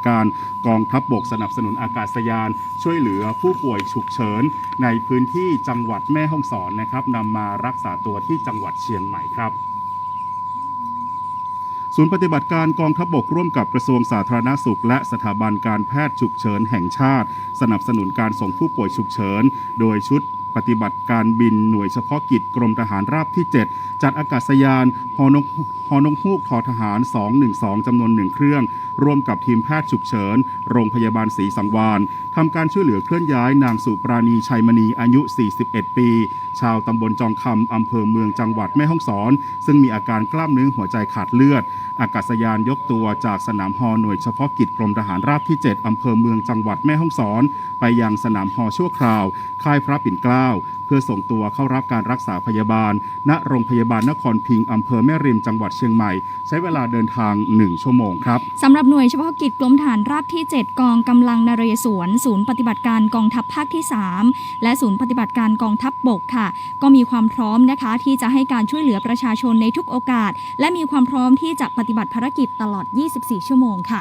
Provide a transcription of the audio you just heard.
ติการกองทัพบบกสนับสนุนอากาศยาน ช่วยเหลือผู้ป่วยฉุกเฉิน ในพื้นที่จังหวัดแม่ฮ่องสอนนะครับนำมารักษาตัวที่จังหวัดเชียงใหม่ครับศูนย์ปฏิบัติการกองทัพบกร่วมกับกระทรวงสาธารณสุข และสถาบันการแพทย์ฉุกเฉินแห่งชาติ สนับสนุนการส่งผู้ป่วยฉุกเฉิน โดยชุด ปฏิบัติการบินหน่วยเฉพาะกิจกรมทหารราบที่ 7 จัดอากาศยานฮอนกฮอนกฮูกทอทหาร 212 จำนวนหนึ่งเครื่อง ร่วมกับทีมแพทย์ฉุกเฉิน โรงพยาบาลศรีสังวานทำการช่วยเหลือเคลื่อนย้ายนางสุปราณีชัยมณีอายุ 41 ปี ชาวตำบลจองคำอำเภอเมืองจังหวัดแม่ฮ่องสอน ซึ่งมีอาการกล้ามเนื้อหัวใจขาดเลือด อากาศยานยกตัวจากสนามฮอหน่วยเฉพาะกิจกรมทหารราบที่ 7 อำเภอเมืองจังหวัดแม่ฮ่องสอน ไปยังสนามฮอชั่วคราว ค่ายพระปิ่นเกล้าเพื่อส่งตัวเข้ารับการรักษาพยาบาล ณโรงพยาบาลนครพิงค์อำเภอแม่ริมจังหวัดเชียงใหม่ ใช้เวลาเดินทาง 1 ชั่วโมงครับสำหรับหน่วยเฉพาะกิจกรมฐานราบที่ 7 กองกำลังนเรศวรศูนย์ปฏิบัติการกองทัพภาคที่ 3 และศูนย์ปฏิบัติการกองทัพบบกค่ะ ก็มีความพร้อมนะคะที่จะให้การช่วยเหลือประชาชนในทุกโอกาส และมีความพร้อมที่จะปฏิบัติภารกิจตลอด 24 ชั่วโมงค่ะ